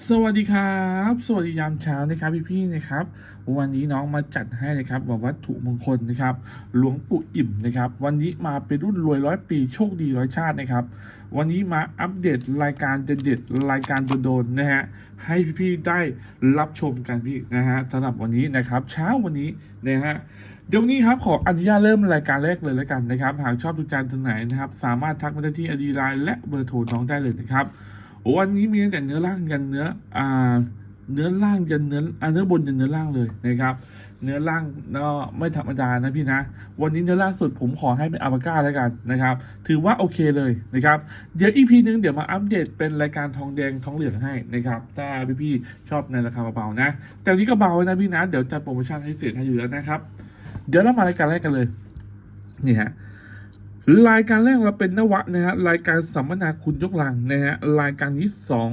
สวัสดีครับ สวัสดียามเช้านะครับพี่ๆนะครับ วันนี้น้องมาจัดให้นะครับวัตถุมงคลนะครับ หลวงปู่อิ่มนะครับ วันนี้มาเป็นรุ่นรวยร้อยปีโชคดีร้อยชาตินะครับ วันนี้มาอัปเดตรายการเด็ดๆรายการโดนๆนะฮะให้พี่ๆได้รับชมกันพี่นะฮะสำหรับวันนี้นะครับ เช้าวันนี้นะฮะเดี๋ยวนี้ครับขออนุญาตเริ่มรายการแรกเลยแล้วกันนะครับ หากชอบดูจานตรงไหนนะครับ สามารถทักมาได้ที่อดีไลน์และเบอร์โทรน้องได้เลยนะครับ วันนี้มีตั้งแต่เนื้อล่างยันเนื้ออ่าเนื้อล่างยันเนื้ออ่าเนื้อบนยันเนื้อล่างเลยนะครับ เนื้อล่างก็ไม่ธรรมดานะพี่นะ วันนี้เนื้อล่างสุดผมขอให้เป็นอาบาก้าแล้วกันนะครับ ถือว่าโอเคเลยนะครับ เดี๋ยวอีพีนึงเดี๋ยวมาอัปเดตเป็นรายการทองแดงทองเหลืองให้นะครับ ถ้าพี่ๆชอบในราคาเบาๆนะ แต่นนี้ก็เบานะพี่นะ เดี๋ยวจัดโปรโมชั่นให้เสร็จให้อยู่แล้วนะครับ เดี๋ยวเรามารายการแรกกันเลย นี่ฮะ รายการแรกเราเป็นนวะนะฮะรายการสัมมนาคุณยกลังนะฮะรายการที่สอง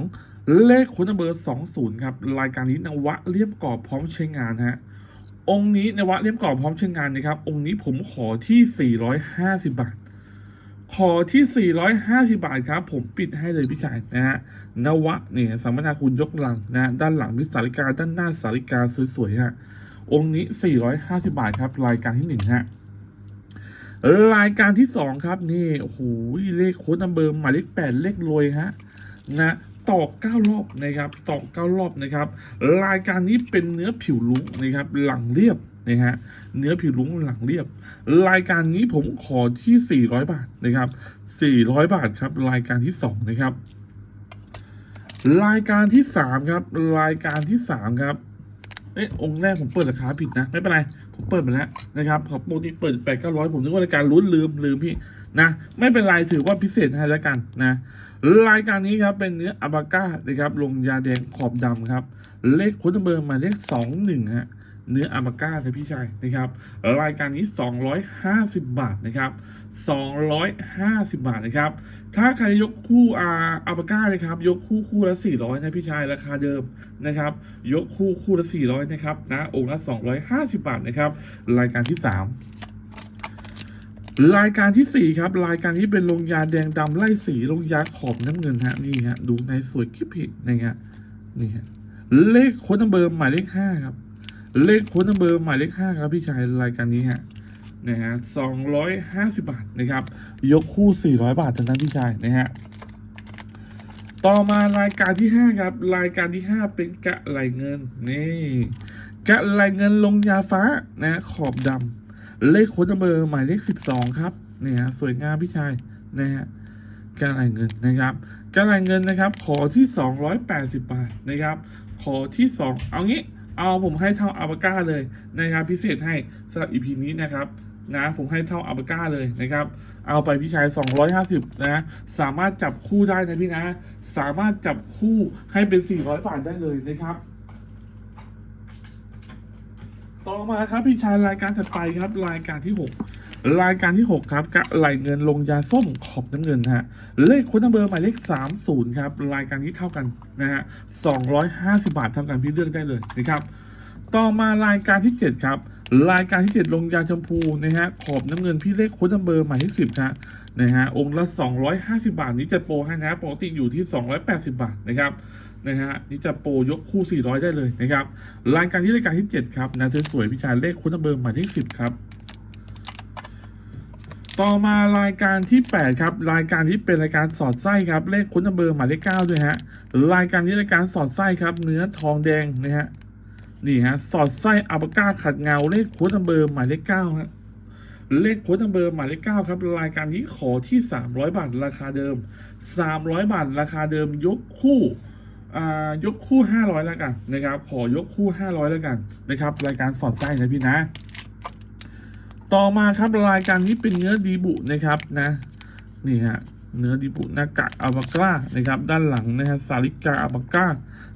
เลขคุณเบอร์สองศูนย์ครับรายการนี้นวะเลี่ยมกรอบพร้อมใช้งานฮะองค์นี้นวะเลี่ยมกรอบพร้อมใช้งานนะครับ องค์นี้ผมขอที่ 450 บาท ขอที่ 450 บาทครับผมปิดให้เลยพี่ชายนะฮะนวะเนี่ยสัมมนาคุณยกลังนะด้านหลังมีสาริกาด้านหน้าสาริกาสวยๆฮะองค์นี้ 450 บาทครับรายการที่หนึ่งฮะ รายการที่สองครับนี่โอ้โหเลขโค้ดนัมเบอร์หมายเลขแปดเลขรวยฮะนะตอกเก้ารอบนะครับตอกเก้ารอบนะครับ รายการนี้เป็นเนื้อผิวลุ้งนะครับ หลังเรียบนะฮะเนื้อผิวลุ้งหลังเรียบ รายการนี้ผมขอที่ 400 บาทนะครับ 400 บาทครับ รายการที่สองนะครับ รายการที่สามครับ รายการที่สามครับ เอ้ยองค์แรกผมเปิดราคาผิดนะ ไม่เป็นไรผมเปิดไปแล้วนะครับขอปกติเปิดแปดเก้าร้อยผมนึกว่ารายการลุ้นลืมลืมพี่นะไม่เป็นไรถือว่าพิเศษให้แล้วกันนะรายการนี้ครับเป็นเนื้ออาบาก้านะครับลงยาแดงขอบดำครับ เลขค้ดเบอร์มาเลขสองหนึ่งฮะ เนื้ออาบาก้านะพี่ชายนะครับรายการนี้ 250 บาทนะครับ250 บาทนะครับ ถ้าใครยกคู่อาอาบาก้าเลยครับ ยกคู่คู่ละ 400 นะพี่ชายราคาเดิมนะครับ ยกคู่คู่ละ 400 นะครับนะองค์ละ 250 บาทนะครับ รายการที่ 3รายการที่ 4 ครับ รายการนี้เป็นลงยาแดงดำไล่สีลงยาขอบน้ำเงินฮะนี่ฮะดูในสวยคลิปผิดนะฮะนี่ฮะเลขโค้ดนัมเบอร์หมายเลข5ครับ เลขโค้ดนัมเบอร์หมายเลข5ครับพี่ชายรายการนี้ฮะนะฮะสองร้อยห้าสิบบาทนะครับ ยกคู่สี่ร้อยบาททานั้นพี่ชายนะฮะต่อมารายการที่ห้าครับ รายการที่ห้าเป็นกะไหลเงินนี่กะไหลเงินลงยาฟ้านะขอบดำเลขโค้ดเบอร์หมายเลขสิบสองครับนี่ฮะสวยงามพี่ชายนะฮะกะไหลเงินนะครับกะไหลเงินนะครับ ขอที่สองร้อยแปดสิบบาทนะครับ ขอที่สองเอางี้ เอาผมให้เท่าอัลบาก้าเลยนะครับพิเศษให้สำหรับอีพีนี้นะครับนะผมให้เท่าอัลบาก้าเลยนะครับ เอาไปพี่ชาย 250 นะ สามารถจับคู่ได้นะพี่นะ สามารถจับคู่ให้เป็น 400 บาทได้เลยนะครับ ต่อมาครับพี่ชายรายการถัดไปครับรายการที่ 6 รายการที่ 6 ครับกะไหลเงินลงยาส้มขอบน้ำเงินฮะเลขคนนัมเบอร์หมายเลข 30 ครับ รายการนี้เท่ากันนะฮะ250 บาทเท่ากันพี่เลือกได้เลยนะครับต่อมารายการที่ 7 ครับ รายการที่ 7 ลงยาชมพูนะฮะขอบน้ำเงินพี่เลขค้ดนัมเบอร์หมายเลขสิบฮะนะฮะองค์ละ 250 บาท นี้จะโปรให้นะปกติอยู่ที่ 280 บาทนะครับนะฮะนี่จะโปรยกคู่ 400 ได้เลยนะครับรายการที่รายการที่ 7 ครับนะสวยๆพี่ชายเลขค้ดนัมเบอร์หมายเลขสิบครับ ต่อมารายการที่ 8 ครับ รายการที่เป็นรายการสอดไส้ครับ เลขค้นนัมเบอร์หมายเลข9ด้วยฮะรายการนี้รายการสอดไส้ครับ เนื้อทองแดงนะฮะนี่ฮะสอดไส้อัปก้าขัดเงาเลขค้ดนัมเบอร์หมายเลข9ฮะเลขโค้ดนัมเบอร์หมายเลข9ครับ รายการนี้ขอที่ 300 บาทราคาเดิม 300 บาทราคาเดิมยกคู่อ่ายกคู่ 500 แล้วกันนะครับ ขอยกคู่ 500 แล้วกันนะครับ รายการสอดไส้นะพี่นะ ต่อมาครับรายการนี้เป็นเนื้อดีบุนะครับนะนี่ฮะเนื้อดีบุหน้ากากอัลบาก้านะครับ ด้านหลังนะฮะสาริกาอัลบาก้า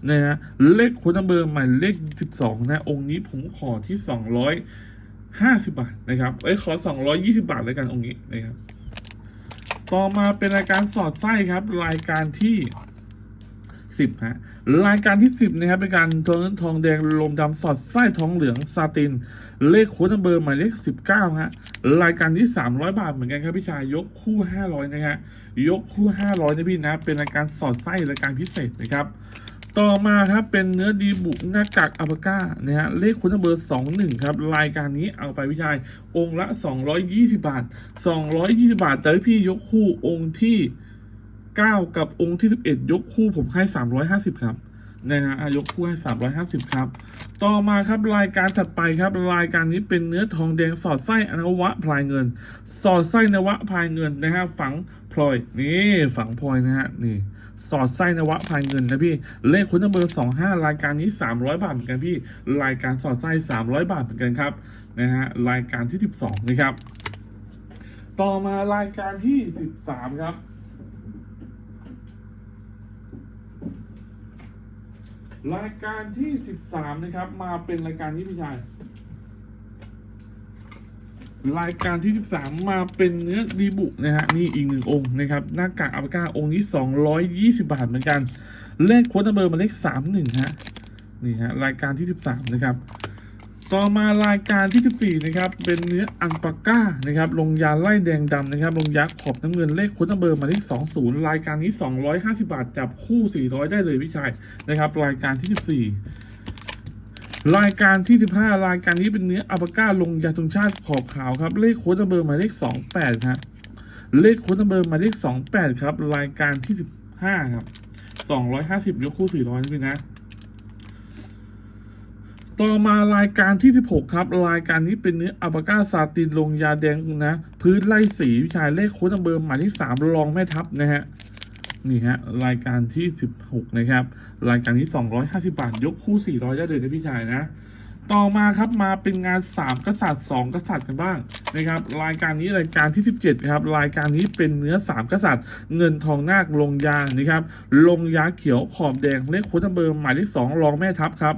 นะฮะเลขคุณเบอร์หมายเลข 12 นะ องค์นี้ผมขอที่ 250 บาทนะครับเอ้ยขอ 220 บาทแล้วกันองค์นี้นะครับ ต่อมาเป็นรายการสอดไส้ครับ รายการที่ สิบฮะรายการที่สิบนะครับเป็นการทองเงินทองแดงลมดำสอดไส้ทองเหลืองซาติน เลขโค้ดนัมเบอร์หมายเลขสิบเก้าฮะรายการที่สามร้อยบาทเหมือนกันครับพี่ชายยกคู่ห้าร้อยนะฮะยกคู่ห้าร้อยนะพี่นะเป็นรายการสอดไส้รายการพิเศษนะครับต่อมาครับเป็นเนื้อดีบุหน้ากากอัปก้านะฮะเลขคุณเบอร์สองหนึ่งครับ รายการนี้เอาไปวิชัยองค์ละ 220 บาท 220 บาท แต่พี่ยกคู่องค์ที่ 9 กับองค์ที่ 11 ยกคู่ผมให้ 350 ครับนะฮะอะยกคู่ให้ 350 ครับ ต่อมาครับรายการถัดไปครับ รายการนี้เป็นเนื้อทองแดงสอดไส้อนวะพลายเงิน สอดไส้นวะพลายเงินนะฮะฝังพลอยนี่ฝังพลอยนะฮะนี่สอดไส้นวะพายเงินนะพี่เลขคุณเบอร์สองห้ารายการนี้300บาทเหมือนกันพี่รายการสอดไส้300บาทเหมือนกันครับนะฮะรายการที่12นะครับ ต่อมารายการที่13ครับ รายการที่ 13 นะครับ มาเป็นรายการนี้พี่ชาย รายการที่ 13 มาเป็นเนื้อดีบุนะฮะนี่อีกหนึ่งองค์นะครับหน้ากากอัลกาองค์นี้ 220 บาทเหมือนกัน เลขโค้ดเบอร์มาเลข 31ฮะนี่ฮะรายการที่ 13 นะครับ ต่อมารายการที่ 14 นะครับ เป็นเนื้ออันปาก้านะครับ ลงยาไล่แดงดำนะครับ ลงยักษ์ขอบน้ำเงินเลขโค้ดเบอร์มาเลข20 รายการนี้ 250 บาท จับคู่ 400 ได้เลยพี่ชายนะครับ รายการที่ 14 รายการที่ 15 รายการนี้เป็นเนื้ออัปก้าลงยาตุงชาติขอบขาวครับ เลขโค้ดเบอร์หมายเลข 28ครับเลขโค้ดเบอร์หมายเลข 28 ครับ รายการที่ 15 ครับ 250 ยกคู่ 400นี่นะ ต่อมารายการที่ 16 ครับ รายการนี้เป็นเนื้ออัปก้าซาตินลงยาแดงนะ พื้นไล่สีวิชายเลขโค้ดเบอร์หมายเลข3รองแม่ทัพนะฮะนี่ฮะรายการที่ 16 นะครับ รายการนี้ 250 บาท ยกคู่ 400ได้เลยนะพี่ชายนะ ต่อมาครับมาเป็นงาน 3 กษัตริย์ 2 กษัตริย์กันบ้างนะครับ รายการนี้รายการที่ 17 ครับ รายการนี้เป็นเนื้อ 3 กษัตริย์ เงินทองนาคลงยานะครับ ลงยาเขียวขอบแดงเลขโค้ดเบอร์หมายเลข2รองแม่ทัพครับ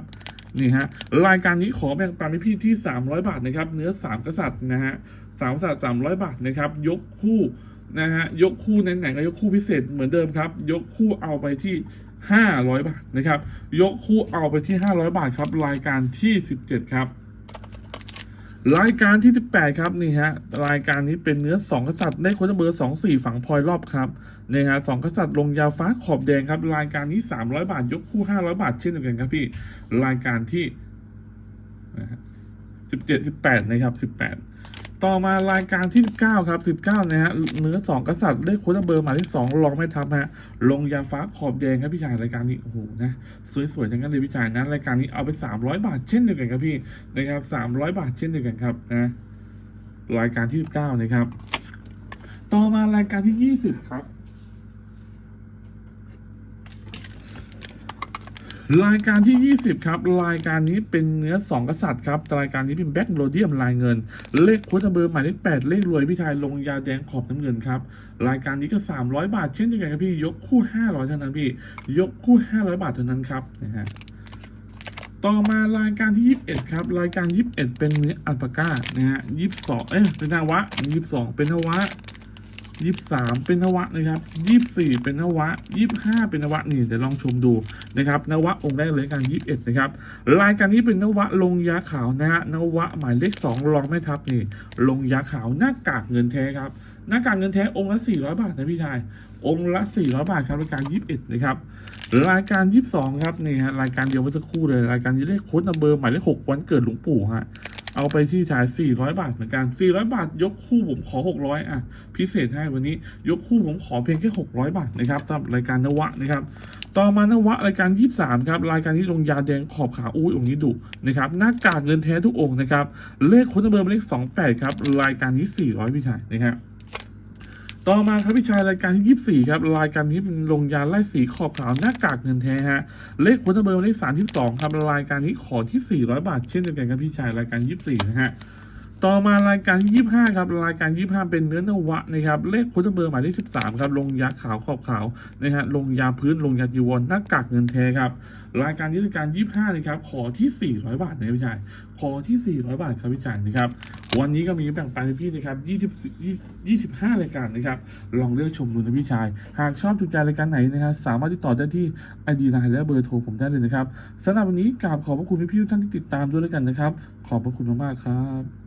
นี่ฮะรายการนี้ขอแบ่งปันให้พี่ที่ 300 บาทนะครับ เนื้อ 3 กษัตริย์นะฮะสามกษัตริย์300 บาทนะครับ ยกคู่นะฮะยกคู่ไหนๆก็ยกคู่พิเศษเหมือนเดิมครับ ยกคู่เอาไปที่ 500 บาทนะครับ ยกคู่เอาไปที่ 500 บาทครับ รายการที่ 17 ครับรายการที่ 18 ครับนี่ฮะรายการนี้เป็นเนื้อ 2 กษัตริย์ได้โค้ดเบอร์ 24 ฝังพลอยรอบครับ นี่ฮะสองกษัตริย์ลงยาฟ้าขอบแดงครับ รายการนี้ 300 บาท ยกคู่ 500 บาท เช่นเดียวกันครับพี่ รายการที่นะฮะ17 18นะครับ18ต่อมารายการที่ 19 ครับ 19 นะฮะเนื้อ 2 กษัตริย์ได้โค้ดเบอร์หมายที่2ลองไม่ทับฮะลงยาฟ้าขอบแดงครับพี่ชายรายการนี้โอ้โหนะสวยๆจังกันเลยพี่ชายนะรายการนี้เอาไป 300 บาทเช่นเดียวกันครับพี่นะครับ300 บาทเช่นเดียวกันครับนะรายการที่ 19 นะครับ ต่อมารายการที่ 20 ครับ รายการที่ 20 ครับ รายการนี้เป็นเนื้อ 2 กษัตริย์ครับ รายการนี้เป็นแบ็กโรเดียมลายเงิน เลขโค้ดเบอร์หมายเลข8เลขรวยพี่ชายลงยาแดงขอบน้ำเงินครับ รายการนี้ก็ 300 บาทเช่นเดียวกันครับพี่ ยกคู่ 500เท่านั้นพี่ ยกคู่ 500 บาทเท่านั้นครับนะฮะต่อมารายการที่ 21 ครับ รายการ 21 เป็นเนื้ออัลปาก้านะฮะ22เอ้ยเป็นนาวะ 22 เป็นนาวะ ยี่สามเป็นนวะนะครับยี่สี่เป็นนวะยี่ห้าเป็นนวะนี่เดี๋ยวลองชมดูนะครับนวะองค์แรกเลยกันยี่สิบเอ็ดนะครับรายการนี้เป็นนวะลงยาขาวนะฮะนวะหมายเลขสองรองแม่ทัพนี่ ลงยาขาวหน้ากากเงินแท้ครับหน้ากากเงินแท้องค์ละสี่ร้อยบาทนะพี่ชาย องค์ละสี่ร้อยบาทครับรายการยี่สิบเอ็ดนะครับ รายการยี่สิบสองครับนี่ฮะรายการเดียวเมื่อสักครู่เลย รายการนี้เลขโค้ดนัมเบอร์หมายเลขหกวันเกิดหลวงปู่ฮะ เอาไปที่จ่าย 400 บาทเหมือนกัน 400 บาท ยกคู่ผมขอ 600 อะ พิเศษให้วันนี้ ยกคู่ผมขอเพียงแค่ 600 บาทนะครับสำหรับรายการนวะนะครับ ต่อมานวะรายการ 23 ครับ รายการที่ลงยาแดงขอบขาอุ้ยองค์นี้ดุนะครับ หน้ากากเงินแท้ทุกองค์นะครับ เลขคนเบอร์เลข 28 ครับ รายการนี้ 400พี่ชายนะครับ ต่อมาครับพี่ชายรายการที่ 24 ครับ รายการนี้เป็นลงยาไล่สีขอบขาวหน้ากากเงินแท้ฮะ เลขคนเบอร์หมายเลข32ครับ รายการนี้ขอที่ 400 บาทเช่นเดียวกันครับพี่ชายรายการ 24 นะฮะ ต่อมารายการที่25 ครับรายการ 25 เป็นเนื้อนวะนะครับเลขโค้ดเบอร์หมายเลข13 ครับลงยาขาวขอบขาวนะฮะลงยาพื้นลงยาจีวรหน้ากากเงินแท้ครับรายการนี้รายการ 25 นะครับขอที่ 400 บาทนะพี่ชายขอที่ 400 บาทครับพี่ชายนะครับวันนี้ก็มีแบ่งปันพี่นะครับ20 25 รายการนะครับลองเลือกชมดูนะพี่ชาย หากชอบถูกใจรายการไหนนะครับสามารถติดต่อได้ที่ ID ไลน์และเบอร์โทรผมได้เลยนะครับสำหรับวันนี้กราบขอบพระคุณพี่ๆทุกท่านที่ติดตามด้วยแล้วกันนะครับขอบพระคุณมากๆครับ